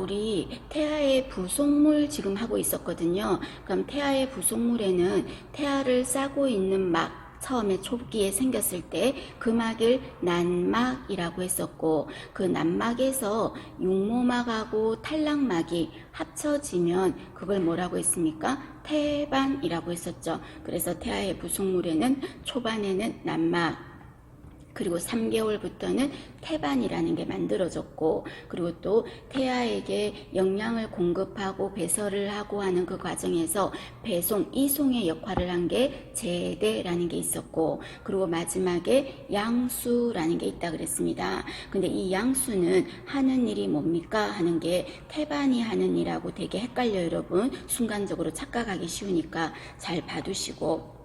우리 태아의 부속물 지금 하고 있었거든요. 그럼 태아의 부속물에는 태아를 싸고 있는 막 처음에 초기에 생겼을 때 그 막을 난막이라고 했었고 그 난막에서 육모막하고 탈락막이 합쳐지면 그걸 뭐라고 했습니까? 태반이라고 했었죠. 그래서 태아의 부속물에는 초반에는 난막 그리고 3개월부터는 태반이라는 게 만들어졌고 그리고 또 태아에게 영양을 공급하고 배설을 하고 하는 그 과정에서 배송, 이송의 역할을 한 게 제대라는 게 있었고 그리고 마지막에 양수라는 게 있다 그랬습니다. 근데 이 양수는 하는 일이 뭡니까? 하는 게 태반이 하는 일하고 되게 헷갈려 여러분. 순간적으로 착각하기 쉬우니까 잘 봐두시고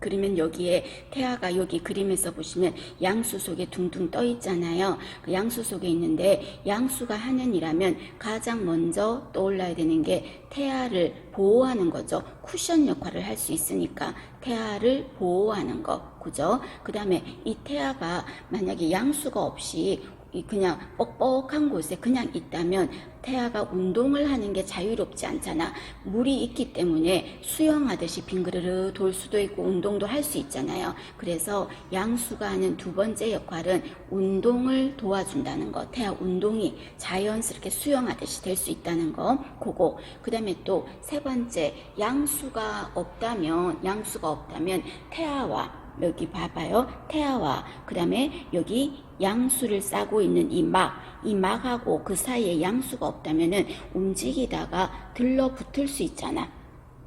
그러면 여기에 태아가 여기 그림에서 보시면 양수 속에 둥둥 떠 있잖아요. 그 양수 속에 있는데 양수가 하는 일하면 가장 먼저 떠올라야 되는 게 태아를 보호하는 거죠. 쿠션 역할을 할 수 있으니까 태아를 보호하는 거. 그죠? 그 다음에 이 태아가 만약에 양수가 없이 이 그냥 뻑뻑한 곳에 그냥 있다면 태아가 운동을 하는 게 자유롭지 않잖아. 물이 있기 때문에 수영하듯이 빙그르르 돌 수도 있고 운동도 할 수 있잖아요. 그래서 양수가 하는 두 번째 역할은 운동을 도와준다는 거. 태아 운동이 자연스럽게 수영하듯이 될 수 있다는 거. 그거. 그 다음에 또 세 번째, 양수가 없다면, 양수가 없다면 태아와 여기 봐봐요. 태아와 그 다음에 여기 양수를 싸고 있는 이 막, 이 막하고 그 사이에 양수가 없다면은 움직이다가 들러붙을 수 있잖아.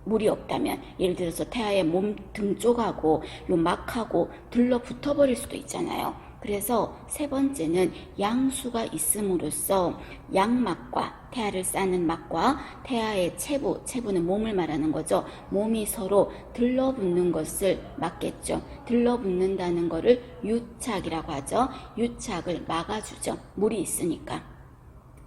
물이 없다면 예를 들어서 태아의 몸 등 쪽하고 요 막하고 들러붙어 버릴 수도 있잖아요. 그래서 세 번째는 양수가 있음으로써 양막과 태아를 싸는 막과 태아의 체부, 체부는 몸을 말하는 거죠. 몸이 서로 들러붙는 것을 막겠죠. 들러붙는다는 거를 유착이라고 하죠. 유착을 막아주죠. 물이 있으니까.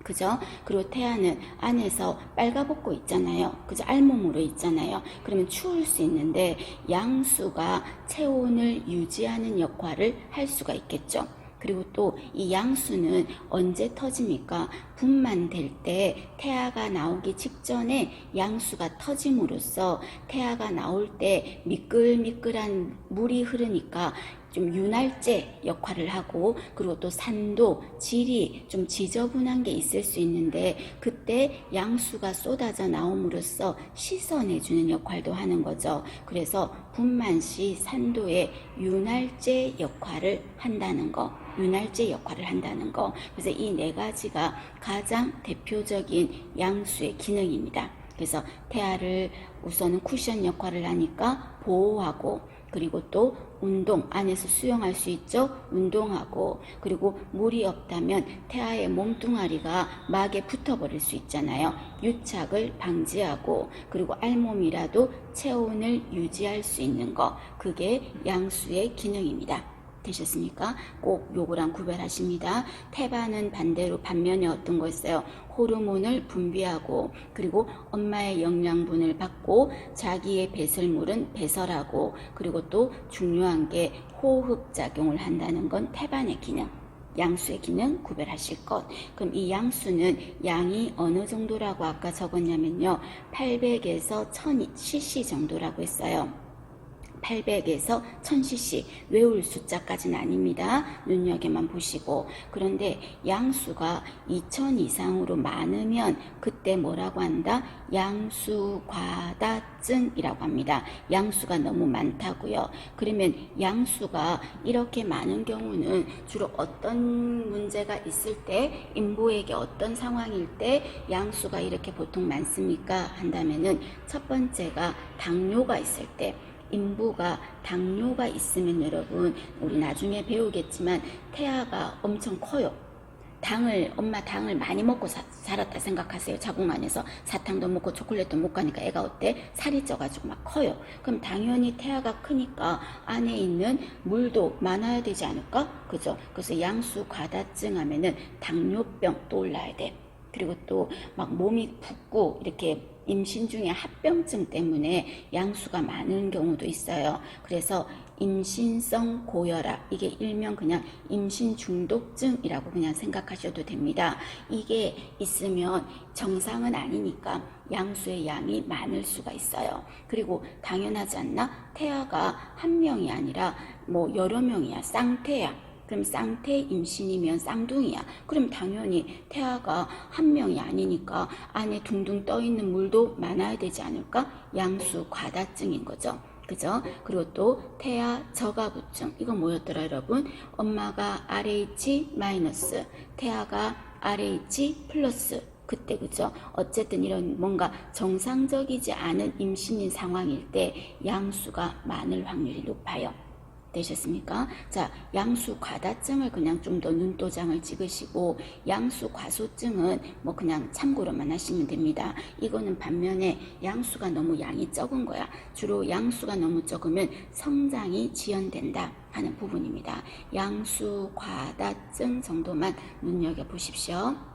그죠? 그리고 태아는 안에서 빨가벗고 있잖아요. 그죠? 알몸으로 있잖아요. 그러면 추울 수 있는데 양수가 체온을 유지하는 역할을 할 수가 있겠죠. 그리고 또 이 양수는 언제 터집니까? 분만 될 때 태아가 나오기 직전에 양수가 터짐으로써 태아가 나올 때 미끌미끌한 물이 흐르니까 좀 윤활제 역할을 하고 그리고 또 산도 질이 좀 지저분한 게 있을 수 있는데 그때 양수가 쏟아져 나옴으로써 씻어내 주는 역할도 하는 거죠. 그래서 분만 시 산도의 윤활제 역할을 한다는 거. 윤활제 역할을 한다는 거. 그래서 이 네 가지가 가장 대표적인 양수의 기능입니다. 그래서 태아를 우선은 쿠션 역할을 하니까 보호하고 그리고 또 운동 안에서 수영할 수 있죠? 운동하고 그리고 물이 없다면 태아의 몸뚱아리가 막에 붙어버릴 수 있잖아요. 유착을 방지하고 그리고 알몸이라도 체온을 유지할 수 있는 거. 그게 양수의 기능입니다 되셨습니까? 꼭 요거랑 구별하십니다. 태반은 반대로 반면에 어떤 거 있어요? 호르몬을 분비하고 그리고 엄마의 영양분을 받고 자기의 배설물은 배설하고 그리고 또 중요한 게 호흡 작용을 한다는 건 태반의 기능. 양수의 기능 구별하실 것. 그럼 이 양수는 양이 어느 정도라고 아까 적었냐면요. 800에서 1000cc 정도라고 했어요. 800에서 1000cc 외울 숫자까지는 아닙니다. 눈여겨만 보시고 그런데 양수가 2000 이상으로 많으면 그때 뭐라고 한다? 양수과다증이라고 합니다. 양수가 너무 많다고요. 그러면 양수가 이렇게 많은 경우는 주로 어떤 문제가 있을 때 인부에게 어떤 상황일 때 양수가 이렇게 보통 많습니까? 한다면은 첫 번째가 당뇨가 있을 때 인부가 당뇨가 있으면 여러분 우리 나중에 배우겠지만 태아가 엄청 커요. 당을 엄마 당을 많이 먹고 사, 살았다 생각하세요. 자궁 안에서 사탕도 먹고 초콜릿도 먹고 하니까 애가 어때? 살이 쪄가지고 막 커요. 그럼 당연히 태아가 크니까 안에 있는 물도 많아야 되지 않을까? 그죠? 그래서 양수 과다증 하면은 당뇨병 떠올라야 돼. 그리고 또 막 몸이 붓고 이렇게 임신 중에 합병증 때문에 양수가 많은 경우도 있어요. 그래서 임신성 고혈압 이게 일명 그냥 임신 중독증이라고 그냥 생각하셔도 됩니다. 이게 있으면 정상은 아니니까 양수의 양이 많을 수가 있어요. 그리고 당연하지 않나? 태아가 한 명이 아니라 뭐 여러 명이야. 쌍태야. 그럼 쌍태 임신이면 쌍둥이야. 그럼 당연히 태아가 한 명이 아니니까 안에 둥둥 떠 있는 물도 많아야 되지 않을까? 양수 과다증인 거죠. 그죠? 그리고 또 태아 저가부증 이거 뭐였더라 여러분? 엄마가 RH 마이너스, 태아가 RH 플러스 그때 그죠? 어쨌든 이런 뭔가 정상적이지 않은 임신인 상황일 때 양수가 많을 확률이 높아요. 되셨습니까? 자, 양수 과다증을 그냥 좀 더 눈도장을 찍으시고 양수 과소증은 뭐 그냥 참고로만 하시면 됩니다. 이거는 반면에 양수가 너무 양이 적은 거야. 주로 양수가 너무 적으면 성장이 지연된다 하는 부분입니다. 양수 과다증 정도만 눈여겨 보십시오.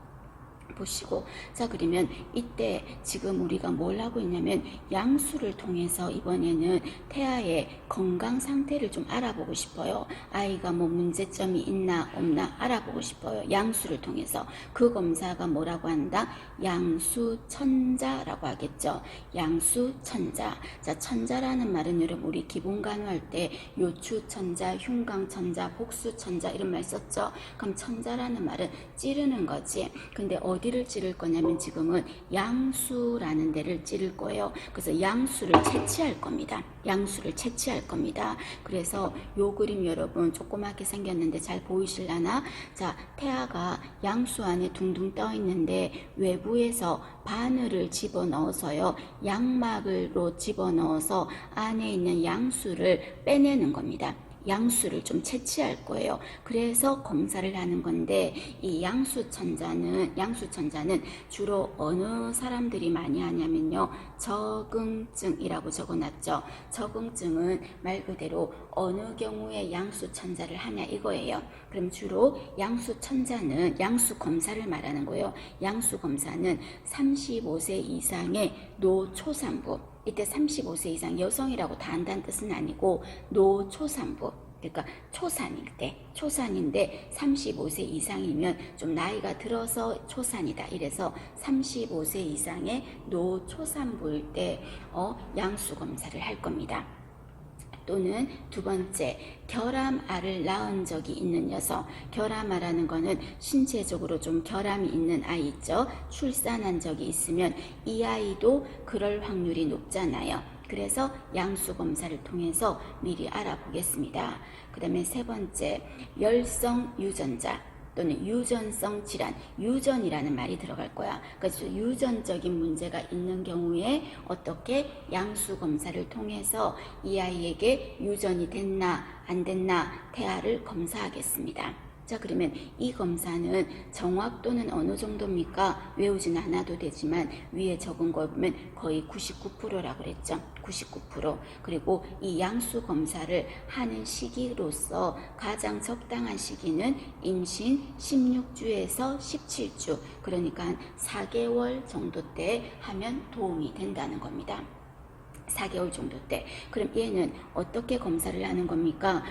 보시고 자 그러면 이때 지금 우리가 뭘 하고 있냐면 양수를 통해서 이번에는 태아의 건강 상태를 좀 알아보고 싶어요. 아이가 뭐 문제점이 있나 없나 알아보고 싶어요. 양수를 통해서. 그 검사가 뭐라고 한다? 양수천자라고 하겠죠. 양수천자. 자 천자라는 말은 여러분 우리 기본 간호할 때 요추천자 흉강천자 복수천자 이런 말 썼죠? 그럼 천자라는 말은 찌르는 거지. 근데 어디 를 찌를 거냐면 지금은 양수라는 데를 찌를 거예요. 그래서 양수를 채취할 겁니다. 양수를 채취할 겁니다. 그래서 요 그림 여러분 조그맣게 생겼는데 잘 보이실라나? 자, 태아가 양수 안에 둥둥 떠 있는데 외부에서 바늘을 집어 넣어서요. 양막으로 집어 넣어서 안에 있는 양수를 빼내는 겁니다. 양수를 좀 채취할 거예요. 그래서 검사를 하는 건데 이 양수 천자는 양수 천자는 주로 어느 사람들이 많이 하냐면요. 적응증이라고 적어놨죠. 적응증은 말 그대로 어느 경우에 양수 천자를 하냐 이거예요. 그럼 주로 양수 천자는 양수 검사를 말하는 거예요. 양수 검사는 35세 이상의 노초산부 이때 35세 이상 여성이라고 다 한다는 뜻은 아니고 노초산부. 그러니까 초산일 때. 초산인데 35세 이상이면 좀 나이가 들어서 초산이다. 이래서 35세 이상의 노초산부일 때 어, 양수 검사를 할 겁니다. 또는 두 번째 결함알을 낳은 적이 있는 여성 결함아라는 거는 신체적으로 좀 결함이 있는 아이 있죠? 출산한 적이 있으면 이 아이도 그럴 확률이 높잖아요. 그래서 양수 검사를 통해서 미리 알아보겠습니다. 그 다음에 세 번째 열성 유전자 또는 유전성 질환, 유전이라는 말이 들어갈 거야. 그래서 유전적인 문제가 있는 경우에 어떻게 양수 검사를 통해서 이 아이에게 유전이 됐나 안 됐나 태아를 검사하겠습니다. 자 그러면 이 검사는 정확도는 어느 정도입니까? 외우지는 않아도 되지만 위에 적은 걸 보면 거의 99%라고 그랬죠. 99% 그리고 이 양수 검사를 하는 시기로서 가장 적당한 시기는 임신 16주에서 17주 그러니까 한 4개월 정도 때 하면 도움이 된다는 겁니다. 4개월 정도 때. 그럼 얘는 어떻게 검사를 하는 겁니까?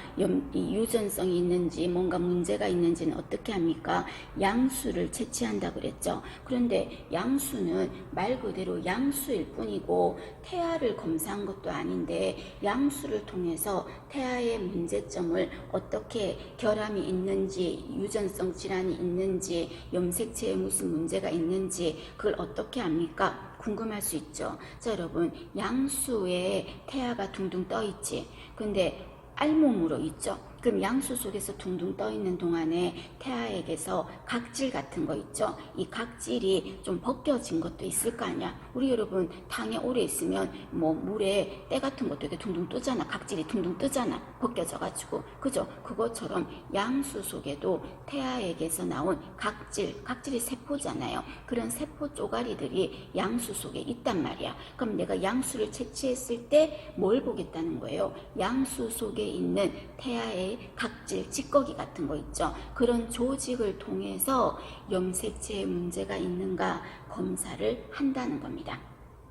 유전성이 있는지 뭔가 문제가 있는지는 어떻게 합니까? 양수를 채취한다 그랬죠. 그런데 양수는 말 그대로 양수일 뿐이고 태아를 검사한 것도 아닌데 양수를 통해서 태아의 문제점을 어떻게 결함이 있는지 유전성 질환이 있는지 염색체에 무슨 문제가 있는지 그걸 어떻게 합니까? 궁금할 수 있죠. 자, 여러분, 양수에 태아가 둥둥 떠 있지. 근데 알몸으로 있죠. 그럼 양수 속에서 둥둥 떠 있는 동안에 태아에게서 각질 같은 거 있죠. 이 각질이 좀 벗겨진 것도 있을 거 아니야. 우리 여러분 당에 오래 있으면 뭐 물에 때 같은 것도 이렇게 둥둥 뜨잖아. 각질이 둥둥 뜨잖아. 벗겨져가지고 그죠? 그것처럼 양수 속에도 태아에게서 나온 각질, 각질이 세포잖아요. 그런 세포 쪼가리들이 양수 속에 있단 말이야. 그럼 내가 양수를 채취했을 때 뭘 보겠다는 거예요? 양수 속에 있는 태아의 각질, 찌꺼기 같은 거 있죠. 그런 조직을 통해서 염색체에 문제가 있는가 검사를 한다는 겁니다.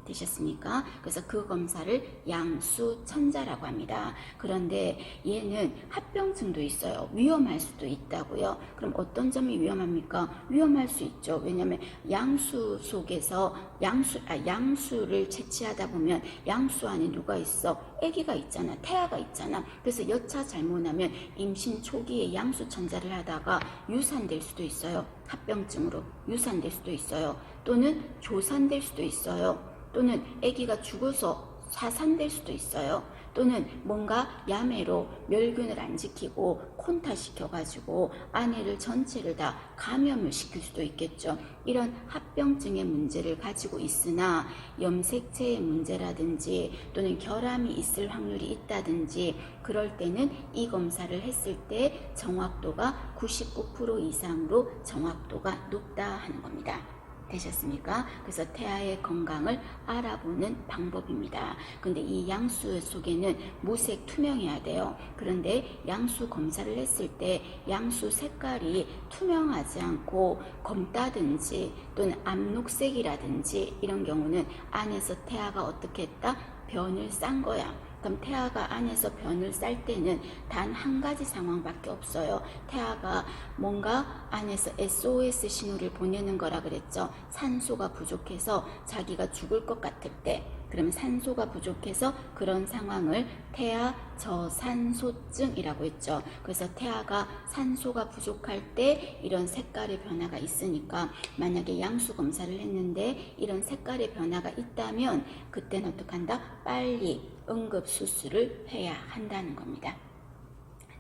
되셨습니까? 그래서 그 검사를 양수천자라고 합니다. 그런데 얘는 합병증도 있어요. 위험할 수도 있다고요. 그럼 어떤 점이 위험합니까? 위험할 수 있죠. 왜냐하면 양수 속에서 양수 아, 양수를 채취하다 보면 양수 안에 누가 있어? 아기가 있잖아. 태아가 있잖아. 그래서 여차 잘못하면 임신 초기에 양수천자를 하다가 유산될 수도 있어요. 합병증으로 유산될 수도 있어요. 또는 조산될 수도 있어요. 또는 아기가 죽어서 사산될 수도 있어요. 또는 뭔가 야매로 멸균을 안 지키고 콘타 시켜가지고 아내를 전체를 다 감염을 시킬 수도 있겠죠. 이런 합병증의 문제를 가지고 있으나 염색체의 문제라든지 또는 결함이 있을 확률이 있다든지 그럴 때는 이 검사를 했을 때 정확도가 99% 이상으로 정확도가 높다 하는 겁니다. 되셨습니까? 그래서 태아의 건강을 알아보는 방법입니다. 근데 이 양수 속에는 무색 투명해야 돼요. 그런데 양수 검사를 했을 때 양수 색깔이 투명하지 않고 검다든지 또는 암녹색이라든지 이런 경우는 안에서 태아가 어떻게 했다? 변을 싼 거야. 그럼 태아가 안에서 변을 쌀 때는 단 한 가지 상황밖에 없어요. 태아가 뭔가 안에서 SOS 신호를 보내는 거라 그랬죠. 산소가 부족해서 자기가 죽을 것 같을 때, 그러면 산소가 부족해서 그런 상황을 태아 저산소증이라고 했죠. 그래서 태아가 산소가 부족할 때 이런 색깔의 변화가 있으니까 만약에 양수 검사를 했는데 이런 색깔의 변화가 있다면 그때는 어떡한다? 빨리 응급 수술을 해야 한다는 겁니다.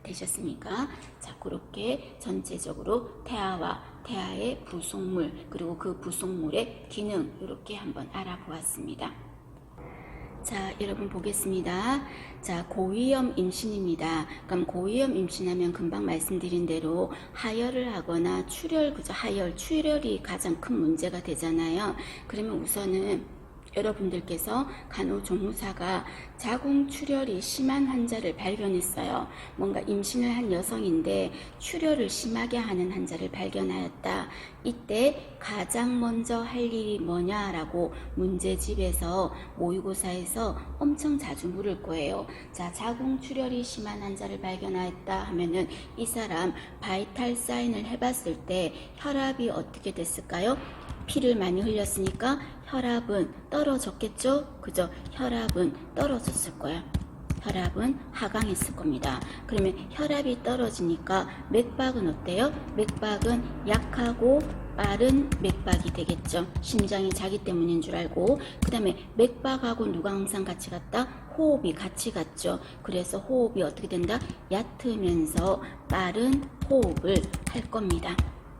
되셨습니까? 자, 그렇게 전체적으로 태아와 태아의 부속물 그리고 그 부속물의 기능 이렇게 한번 알아보았습니다. 자, 여러분 보겠습니다. 자, 고위험 임신입니다. 그럼 고위험 임신하면 금방 말씀드린 대로 하혈을 하거나 출혈, 그죠? 하혈, 출혈이 가장 큰 문제가 되잖아요. 그러면 우선은 여러분들께서 간호조무사가 자궁 출혈이 심한 환자를 발견했어요. 뭔가 임신을 한 여성인데 출혈을 심하게 하는 환자를 발견하였다. 이때 가장 먼저 할 일이 뭐냐라고 문제집에서 모의고사에서 엄청 자주 물을 거예요. 자, 자궁 출혈이 심한 환자를 발견하였다 하면은 이 사람 바이탈 사인을 해봤을 때 혈압이 어떻게 됐을까요? 피를 많이 흘렸으니까 혈압은 떨어졌겠죠? 그죠? 혈압은 떨어졌을 거야. 혈압은 하강했을 겁니다. 그러면 혈압이 떨어지니까 맥박은 어때요? 맥박은 약하고 빠른 맥박이 되겠죠. 심장이 자기 때문인 줄 알고. 그 다음에 맥박하고 누가 항상 같이 갔다? 호흡이 같이 갔죠. 그래서 호흡이 어떻게 된다? 얕으면서 빠른 호흡을 할 겁니다.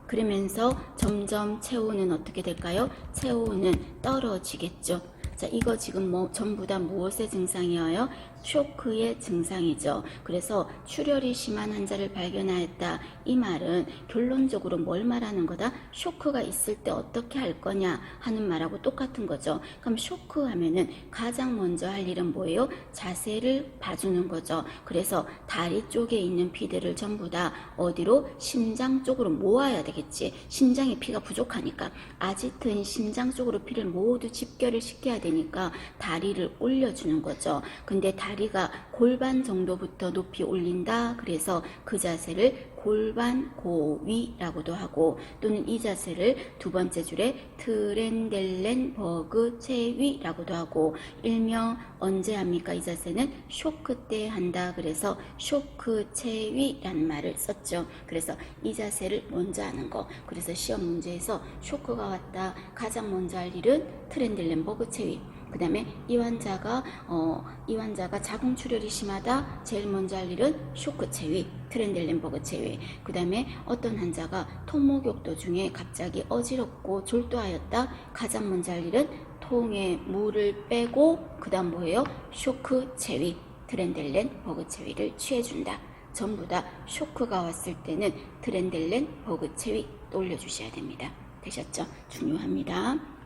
그러면서 점점 체온은 어떻게 될까요? 체온은 떨어지겠죠. 자, 이거 지금 뭐 전부 다 무엇의 증상이에요? 쇼크의 증상이죠. 그래서 출혈이 심한 환자를 발견하였다. 이 말은 결론적으로 뭘 말하는 거다? 쇼크가 있을 때 어떻게 할 거냐 하는 말하고 똑같은 거죠. 그럼 쇼크 하면은 가장 먼저 할 일은 뭐예요? 자세를 봐주는 거죠. 그래서 다리 쪽에 있는 피들을 전부 다 어디로? 심장 쪽으로 모아야 되겠지. 심장에 피가 부족하니까. 아지트인 심장 쪽으로 피를 모두 집결을 시켜야 되니까 다리를 올려주는 거죠. 근데 다 리가 골반 정도부터 높이 올린다. 그래서 그 자세를 골반 고위라고도 하고 또는 이 자세를 두 번째 줄에 트렌델렌 버그 체위라고도 하고 일명 언제 합니까? 이 자세는 쇼크 때 한다. 그래서 쇼크 체위라는 말을 썼죠. 그래서 이 자세를 먼저 하는 거. 그래서 시험 문제에서 쇼크가 왔다. 가장 먼저 할 일은 트렌델렌 버그 체위. 그 다음에 이 환자가 어, 이 환자가 자궁 출혈이 심하다 제일 먼저 할 일은 쇼크 체위 트렌델렌버그 체위. 그 다음에 어떤 환자가 통목욕도 중에 갑자기 어지럽고 졸도하였다 가장 먼저 할 일은 통에 물을 빼고 그 다음 뭐예요? 쇼크 체위 트렌델렌 버그 체위를 취해준다. 전부 다 쇼크가 왔을 때는 트렌델렌 버그 체위 올려주셔야 됩니다. 되셨죠? 중요합니다.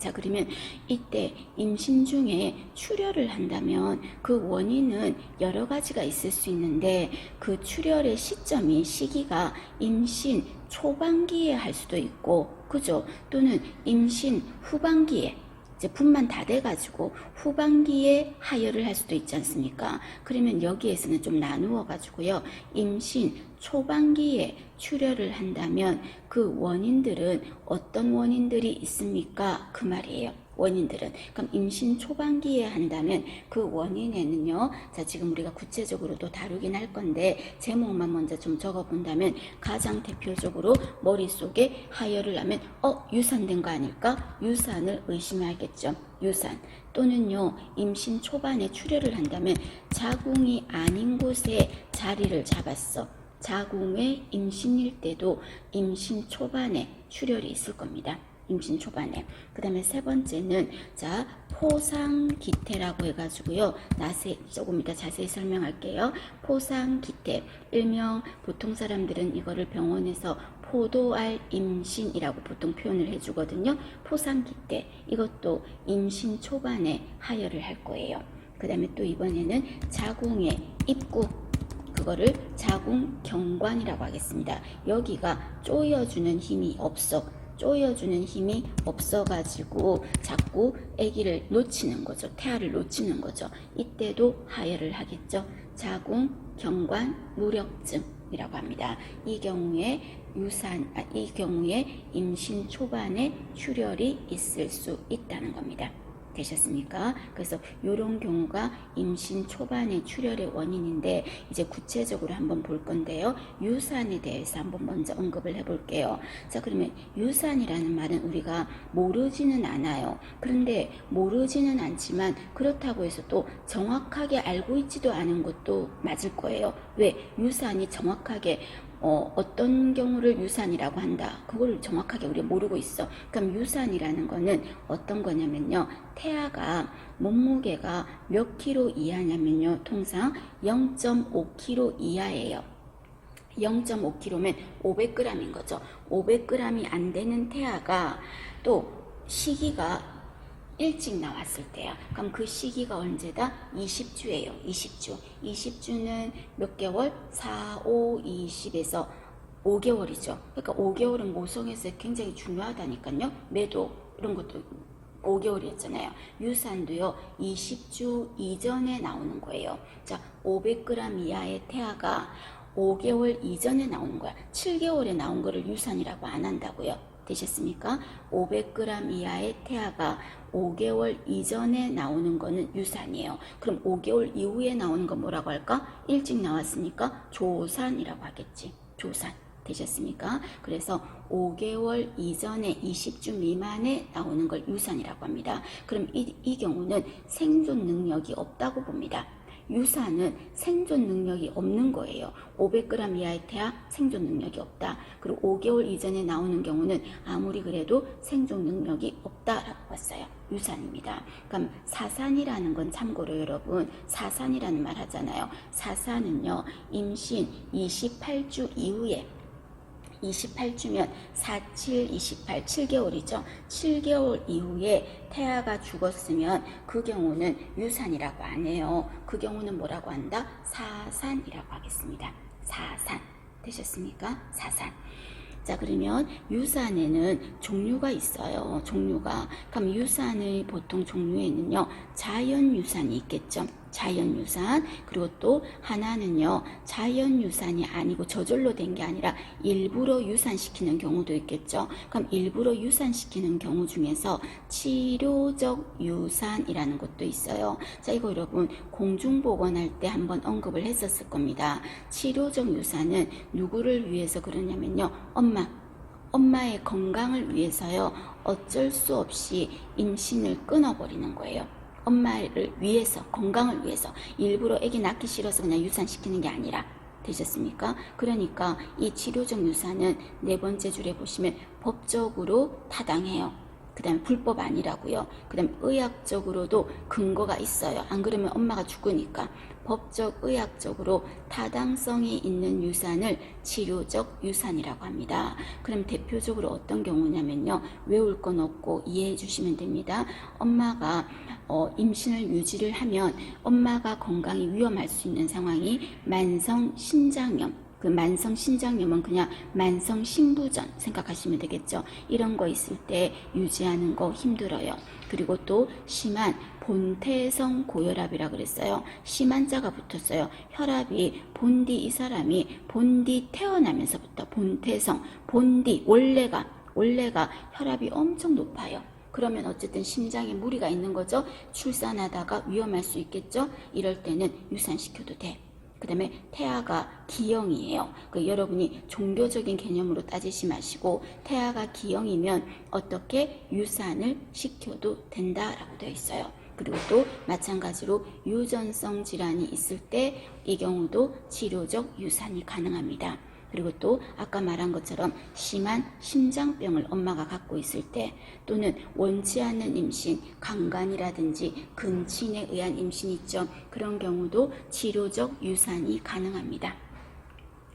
자, 그러면 이때 임신 중에 출혈을 한다면 그 원인은 여러 가지가 있을 수 있는데 그 출혈의 시점이 시기가 임신 초반기에 할 수도 있고, 그죠? 또는 임신 후반기에 이 제 분만 다 돼가지고 후반기에 하혈을 할 수도 있지 않습니까? 그러면 여기에서는 좀 나누어 가지고요. 임신 초반기에 출혈을 한다면 그 원인들은 어떤 원인들이 있습니까? 그 말이에요. 원인들은. 그럼 임신 초반기에 한다면 그 원인에는요 자 지금 우리가 구체적으로도 다루긴 할 건데 제목만 먼저 좀 적어 본다면 가장 대표적으로 머릿속에 하혈을 하면 어 유산된 거 아닐까? 유산을 의심해야겠죠. 유산. 또는요 임신 초반에 출혈을 한다면 자궁이 아닌 곳에 자리를 잡았어. 자궁의 임신일 때도 임신 초반에 출혈이 있을 겁니다. 임신 초반에. 그 다음에 세 번째는, 자, 포상기태라고 해가지고요. 나세, 조금 이따 자세히 설명할게요. 포상기태. 일명 보통 사람들은 이거를 병원에서 포도알 임신이라고 보통 표현을 해주거든요. 포상기태. 이것도 임신 초반에 하혈을 할 거예요. 그 다음에 또 이번에는 자궁의 입구 그거를 자궁 경관이라고 하겠습니다. 여기가 조여주는 힘이 없어. 조여주는 힘이 없어가지고 자꾸 아기를 놓치는 거죠. 태아를 놓치는 거죠. 이때도 하혈을 하겠죠. 자궁 경관 무력증이라고 합니다. 이 경우에 유산, 아, 이 경우에 임신 초반에 출혈이 있을 수 있다는 겁니다. 되셨습니까? 그래서 이런 경우가 임신 초반의 출혈의 원인인데 이제 구체적으로 한번 볼 건데요. 유산에 대해서 한번 먼저 언급을 해볼게요. 자 그러면 유산이라는 말은 우리가 모르지는 않아요. 그런데 모르지는 않지만 그렇다고 해서 또 정확하게 알고 있지도 않은 것도 맞을 거예요. 왜? 유산이 정확하게 어, 어떤 경우를 유산이라고 한다. 그걸 정확하게 우리가 모르고 있어. 그럼 유산이라는 거는 어떤 거냐면요. 태아가 몸무게가 몇 킬로 이하냐면요. 통상 0.5 킬로 이하예요. 0.5kg면 500g인 거죠. 500g이 안 되는 태아가 또 시기가 일찍 나왔을 때야. 그럼 그 시기가 언제다? 20주예요. 20주. 20주는 몇 개월? 4, 5, 20에서 5개월이죠. 그러니까 5개월은 모성에서 굉장히 중요하다니까요. 매도 이런 것도 5개월이었잖아요. 유산도요, 20주 이전에 나오는 거예요. 자, 500g 이하의 태아가 5개월 이전에 나오는 거야. 7개월에 나온 거를 유산이라고 안 한다고요. 되셨습니까? 500g 이하의 태아가 5개월 이전에 나오는 거는 유산이에요. 그럼 5개월 이후에 나오는 건 뭐라고 할까? 일찍 나왔으니까 조산이라고 하겠지. 조산. 되셨습니까? 그래서 5개월 이전에 20주 미만에 나오는 걸 유산이라고 합니다. 그럼 이, 이 경우는 생존 능력이 없다고 봅니다. 유산은 생존 능력이 없는 거예요. 500g 이하의 태아 생존 능력이 없다. 그리고 5개월 이전에 나오는 경우는 아무리 그래도 생존 능력이 없다라고 봤어요. 유산입니다. 그럼 사산이라는 건 참고로 여러분 사산이라는 말 하잖아요. 사산은요 임신 28주 이후에 28주면 47, 28, 7개월이죠. 7개월 이후에 태아가 죽었으면 그 경우는 유산이라고 안 해요. 그 경우는 뭐라고 한다? 사산이라고 하겠습니다. 사산. 되셨습니까? 사산. 자, 그러면 유산에는 종류가 있어요. 종류가. 그럼 유산의 보통 종류에는요, 자연 유산이 있겠죠. 자연 유산. 그리고 또 하나는요, 자연 유산이 아니고 저절로 된 게 아니라 일부러 유산시키는 경우도 있겠죠. 그럼 일부러 유산시키는 경우 중에서 치료적 유산이라는 것도 있어요. 자, 이거 여러분 공중보건할 때 한번 언급을 했었을 겁니다. 치료적 유산은 누구를 위해서 그러냐면요. 엄마, 엄마의 건강을 위해서요. 어쩔 수 없이 임신을 끊어버리는 거예요. 엄마를 위해서, 건강을 위해서 일부러 아기 낳기 싫어서 그냥 유산시키는 게 아니라 되셨습니까? 그러니까 이 치료적 유산은 네 번째 줄에 보시면 법적으로 타당해요. 그 다음에 불법 아니라고요. 그 다음에 의학적으로도 근거가 있어요. 안 그러면 엄마가 죽으니까. 법적, 의학적으로 타당성이 있는 유산을 치료적 유산이라고 합니다. 그럼 대표적으로 어떤 경우냐면요. 외울 건 없고 이해해 주시면 됩니다. 엄마가 어, 임신을 유지를 하면 엄마가 건강이 위험할 수 있는 상황이 만성 신장염, 그 만성 신장염은 그냥 만성 신부전 생각하시면 되겠죠. 이런 거 있을 때 유지하는 거 힘들어요. 그리고 또 심한 본태성 고혈압이라 그랬어요. 심한 자가 붙었어요. 혈압이 본디 이 사람이 본디 태어나면서부터 본태성 본디 원래가 원래가 혈압이 엄청 높아요. 그러면 어쨌든 심장에 무리가 있는 거죠. 출산하다가 위험할 수 있겠죠. 이럴 때는 유산시켜도 돼. 그 다음에 태아가 기형이에요. 그 여러분이 종교적인 개념으로 따지지 마시고 태아가 기형이면 어떻게 유산을 시켜도 된다라고 되어 있어요. 그리고 또 마찬가지로 유전성 질환이 있을 때 이 경우도 치료적 유산이 가능합니다. 그리고 또 아까 말한 것처럼 심한 심장병을 엄마가 갖고 있을 때 또는 원치 않는 임신, 강간이라든지 근친에 의한 임신 있죠. 그런 경우도 치료적 유산이 가능합니다.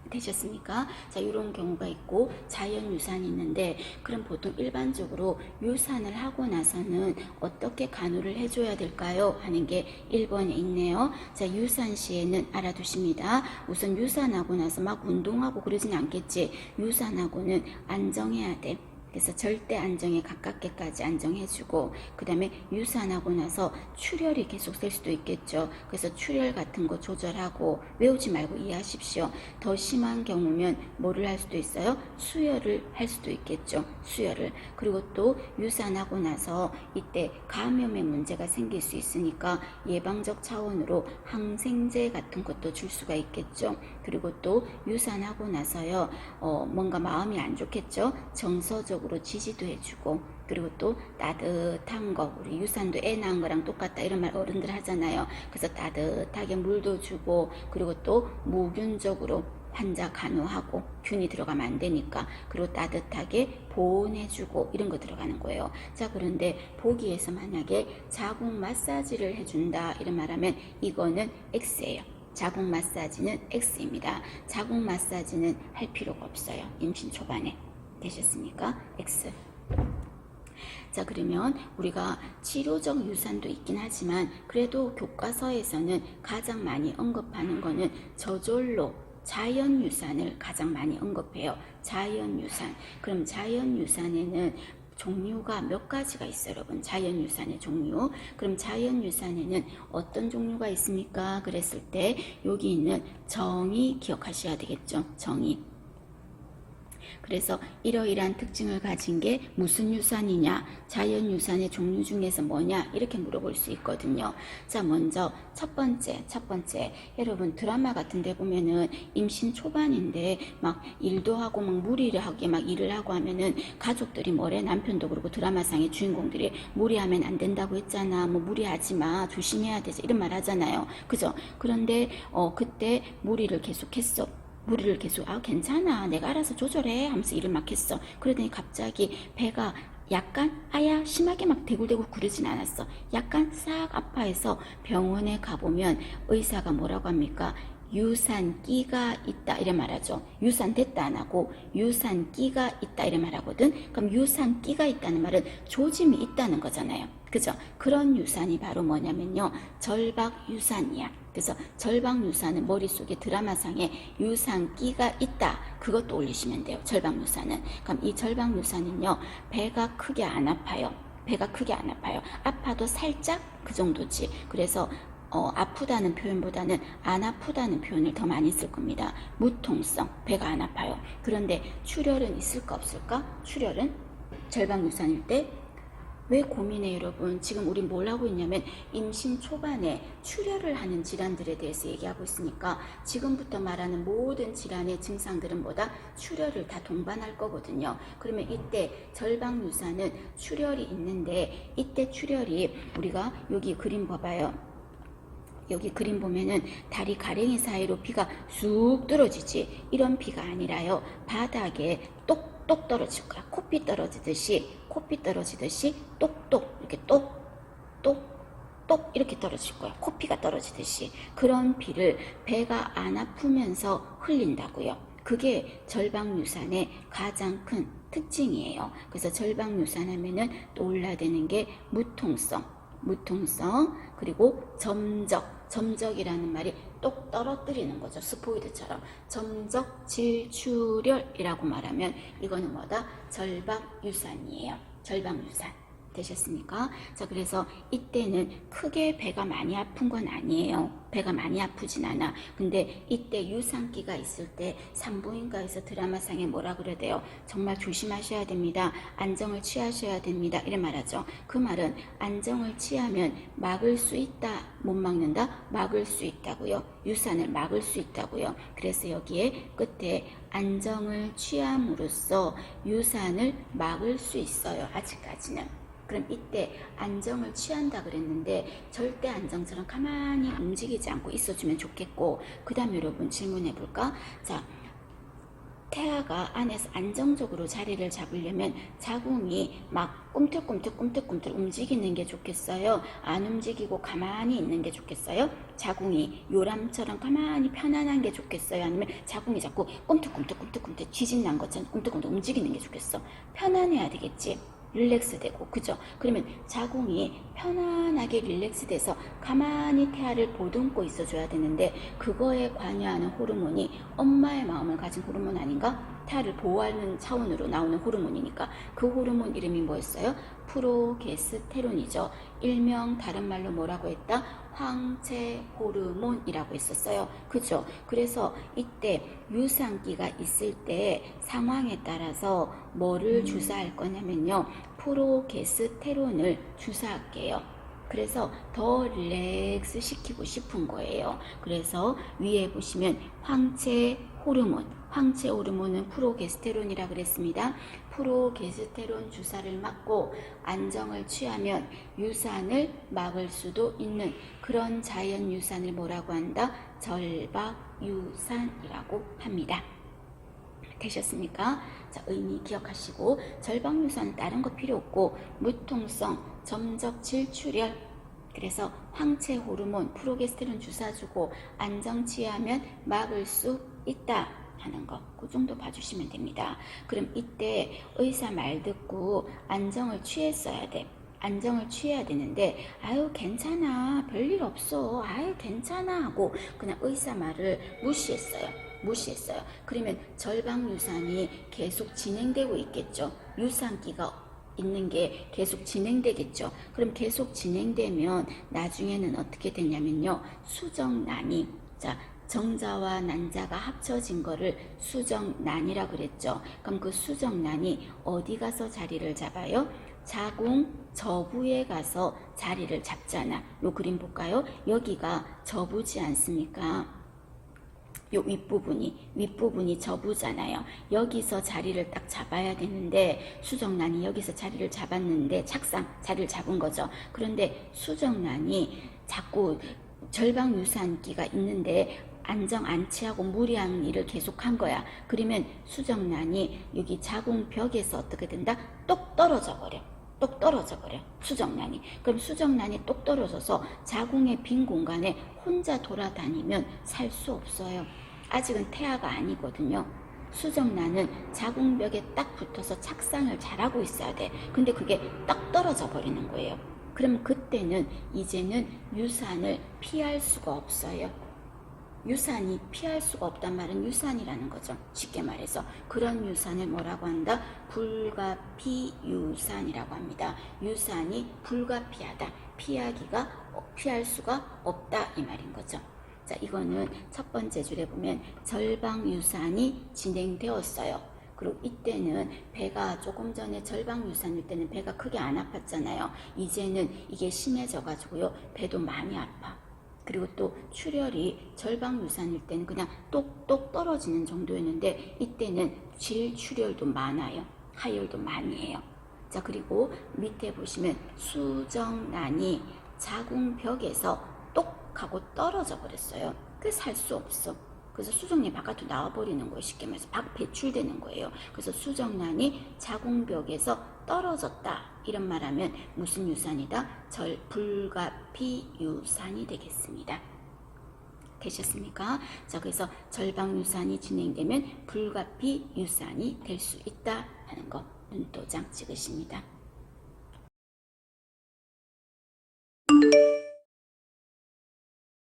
되셨습니까? 자, 이런 경우가 있고 자연 유산이 있는데 그럼 보통 일반적으로 유산을 하고 나서는 어떻게 간호를 해줘야 될까요? 하는 게 1번에 있네요. 자, 유산 시에는 알아두십니다. 우선 유산하고 나서 막 운동하고 그러진 않겠지. 유산하고는 안정해야 돼. 그래서 절대 안정에 가깝게까지 안정해주고 그 다음에 유산하고 나서 출혈이 계속 셀 수도 있겠죠. 그래서 출혈 같은 거 조절하고 외우지 말고 이해하십시오. 더 심한 경우면 뭐를 할 수도 있어요? 수혈을 할 수도 있겠죠. 수혈을 그리고 또 유산하고 나서 이때 감염의 문제가 생길 수 있으니까 예방적 차원으로 항생제 같은 것도 줄 수가 있겠죠. 그리고 또 유산하고 나서요 어, 뭔가 마음이 안 좋겠죠. 정서적으로 지지도 해주고 그리고 또 따뜻한 거 우리 유산도 애 낳은 거랑 똑같다 이런 말 어른들 하잖아요. 그래서 따뜻하게 물도 주고 그리고 또 무균적으로 환자 간호하고 균이 들어가면 안 되니까 그리고 따뜻하게 보온해주고 이런 거 들어가는 거예요. 자 그런데 보기에서 만약에 자궁 마사지를 해준다 이런 말하면 이거는 X예요. 자궁 마사지는 X입니다. 자궁 마사지는 할 필요가 없어요. 임신 초반에 되셨습니까? X. 자, 그러면 우리가 치료적 유산도 있긴 하지만 그래도 교과서에서는 가장 많이 언급하는 거는 저절로 자연 유산을 가장 많이 언급해요. 자연 유산. 그럼 자연 유산에는 종류가 몇 가지가 있어요, 여러분. 자연 유산의 종류. 그럼 자연 유산에는 어떤 종류가 있습니까? 그랬을 때 여기 있는 정의 기억하셔야 되겠죠. 정의. 그래서 이러이러한 특징을 가진 게 무슨 유산이냐, 자연 유산의 종류 중에서 뭐냐, 이렇게 물어볼 수 있거든요. 자, 먼저 첫 번째, 첫 번째. 여러분 드라마 같은 데 보면은 임신 초반인데 막 일도 하고 막 무리를 하게 막 일을 하고 하면은 가족들이 뭐래, 남편도 그렇고 드라마상의 주인공들이 무리하면 안 된다고 했잖아. 뭐 무리하지 마. 조심해야 되지. 이런 말 하잖아요. 그죠? 그런데 어, 그때 무리를 계속했어. 무리를 계속 아 괜찮아. 내가 알아서 조절해 하면서 일을 막 했어. 그러더니 갑자기 배가 약간 아야 심하게 막 대굴대굴 구르진 않았어. 약간 싹 아파해서 병원에 가보면 의사가 뭐라고 합니까 유산기가 있다 이래 말하죠 유산됐다 안 하고 유산기가 있다 이래 말하거든 그럼 유산기가 있다는 말은 조짐이 있다는 거잖아요 그죠 그런 유산이 바로 뭐냐면요 절박 유산이야 그래서 절박 유산은 머릿속에 드라마상에 유산기가 있다. 그것도 올리시면 돼요. 절박 유산은. 그럼 이 절박 유산은요. 배가 크게 안 아파요. 배가 크게 안 아파요. 아파도 살짝 그 정도지. 그래서 어, 아프다는 표현보다는 안 아프다는 표현을 더 많이 쓸 겁니다. 무통성, 배가 안 아파요. 그런데 출혈은 있을까 없을까? 출혈은 절박 유산일 때 왜 고민해 여러분? 지금 우리 뭘 하고 있냐면 임신 초반에 출혈을 하는 질환들에 대해서 얘기하고 있으니까 지금부터 말하는 모든 질환의 증상들은 뭐다? 출혈을 다 동반할 거거든요. 그러면 이때 절박 유산은 출혈이 있는데 이때 출혈이 우리가 여기 그림 봐봐요. 여기 그림 보면은 다리 가랭이 사이로 피가 쑥 떨어지지. 이런 피가 아니라요. 바닥에 똑똑 떨어질 거야. 코피 떨어지듯이 코피 떨어지듯이 똑똑 이렇게 똑똑 똑 이렇게 떨어질 거야. 코피가 떨어지듯이. 그런 피를 배가 안 아프면서 흘린다고요. 그게 절박유산의 가장 큰 특징이에요. 그래서 절박유산 하면은 떠올라야 되는 게 무통성 무통성 그리고 점적 점적이라는 말이 똑똑 떨어뜨리는 거죠. 스포이드처럼. 점적 질출혈이라고 말하면 이거는 뭐다? 절박유산이에요. 절박유산. 되셨습니까? 자, 그래서 이때는 크게 배가 많이 아픈 건 아니에요. 배가 많이 아프진 않아. 근데 이때 유산기가 있을 때 산부인과에서 드라마상에 뭐라 그래야 돼요? 정말 조심하셔야 됩니다. 안정을 취하셔야 됩니다. 이래 말하죠. 그 말은 안정을 취하면 막을 수 있다, 못 막는다, 막을 수 있다고요. 유산을 막을 수 있다고요. 그래서 여기에 끝에 안정을 취함으로써 유산을 막을 수 있어요. 아직까지는. 그럼 이때 안정을 취한다 그랬는데 절대 안정처럼 가만히 움직이지 않고 있어주면 좋겠고 그 다음에 여러분 질문해 볼까? 자 태아가 안에서 안정적으로 자리를 잡으려면 자궁이 막 꿈틀꿈틀 꿈틀꿈틀 움직이는 게 좋겠어요? 안 움직이고 가만히 있는 게 좋겠어요? 자궁이 요람처럼 가만히 편안한 게 좋겠어요? 아니면 자궁이 자꾸 꿈틀꿈틀 꿈틀꿈틀 지진 난 것처럼 꿈틀꿈틀 움직이는 게 좋겠어? 편안해야 되겠지? 릴렉스 되고 그죠? 그러면 자궁이 편안하게 릴렉스 돼서 가만히 태아를 보듬고 있어줘야 되는데 그거에 관여하는 호르몬이 엄마의 마음을 가진 호르몬 아닌가? 태아를 보호하는 차원으로 나오는 호르몬이니까 그 호르몬 이름이 뭐였어요? 프로게스테론이죠. 일명 다른 말로 뭐라고 했다? 황체 호르몬이라고 했었어요. 그죠? 그래서 이때 유산기가 있을 때 상황에 따라서 뭐를 주사할 거냐면요. 프로게스테론을 주사할게요. 그래서 더 릴렉스 시키고 싶은 거예요. 그래서 위에 보시면 황체 호르몬, 황체 호르몬은 프로게스테론이라 그랬습니다. 프로게스테론 주사를 맞고 안정을 취하면 유산을 막을 수도 있는 그런 자연 유산을 뭐라고 한다? 절박 유산이라고 합니다. 되셨습니까? 자, 의미 기억하시고 절박 유산은 다른 거 필요 없고 무통성, 점적 질출혈 그래서 황체 호르몬, 프로게스테론 주사 주고 안정 취하면 막을 수 있다 하는 거. 그 정도 봐주시면 됩니다. 그럼 이때 의사 말 듣고 안정을 취했어야 돼. 안정을 취해야 되는데 아유 괜찮아 별일 없어 아유 괜찮아 하고 그냥 의사 말을 무시했어요 무시했어요 그러면 절방 유산이 계속 진행되고 있겠죠 유산기가 있는 게 계속 진행되겠죠. 그럼 계속 진행되면 나중에는 어떻게 되냐면요. 수정난이 자 정자와 난자가 합쳐진 거를 수정난이라 그랬죠. 그럼 그 수정난이 어디 가서 자리를 잡아요? 자궁 저부에 가서 자리를 잡잖아. 요 그림 볼까요? 여기가 저부지 않습니까? 요 윗부분이 윗부분이 저부잖아요. 여기서 자리를 딱 잡아야 되는데 수정란이 여기서 자리를 잡았는데 착상 자리를 잡은 거죠. 그런데 수정란이 자꾸 절방 유산기가 있는데 안정 안치하고 무리한 일을 계속한 거야. 그러면 수정란이 여기 자궁벽에서 어떻게 된다? 똑 떨어져 버려. 똑 떨어져 버려. 수정란이. 그럼 수정란이 똑 떨어져서 자궁의 빈 공간에 혼자 돌아다니면 살 수 없어요. 아직은 태아가 아니거든요. 수정란은 자궁벽에 딱 붙어서 착상을 잘하고 있어야 돼. 근데 그게 딱 떨어져 버리는 거예요. 그럼 그때는 이제는 유산을 피할 수가 없어요. 유산이 피할 수가 없단 말은 유산이라는 거죠. 쉽게 말해서 그런 유산을 뭐라고 한다? 불가피유산이라고 합니다. 유산이 불가피하다. 피하기가 피할 수가 없다 이 말인 거죠. 자, 이거는 첫 번째 줄에 보면 절방 유산이 진행되었어요. 그리고 이때는 배가 조금 전에 절방 유산일 때는 배가 크게 안 아팠잖아요. 이제는 이게 심해져 가지고요. 배도 많이 아파. 그리고 또 출혈이 절방 유산일 때는 그냥 똑똑 떨어지는 정도였는데 이때는 질출혈도 많아요. 하혈도 많이 해요. 자, 그리고 밑에 보시면 수정란이 자궁벽에서 똑 하고 떨어져 버렸어요. 그 살 수 없어. 그래서 수정란이 바깥으로 나와버리는 거예요. 쉽게 말해서 박 배출되는 거예요. 그래서 수정란이 자궁벽에서 떨어졌다. 이런 말하면 무슨 유산이다? 절 불가피 유산이 되겠습니다. 되셨습니까? 자, 그래서 절방 유산이 진행되면 불가피 유산이 될 수 있다 하는 거 눈도장 찍으십니다.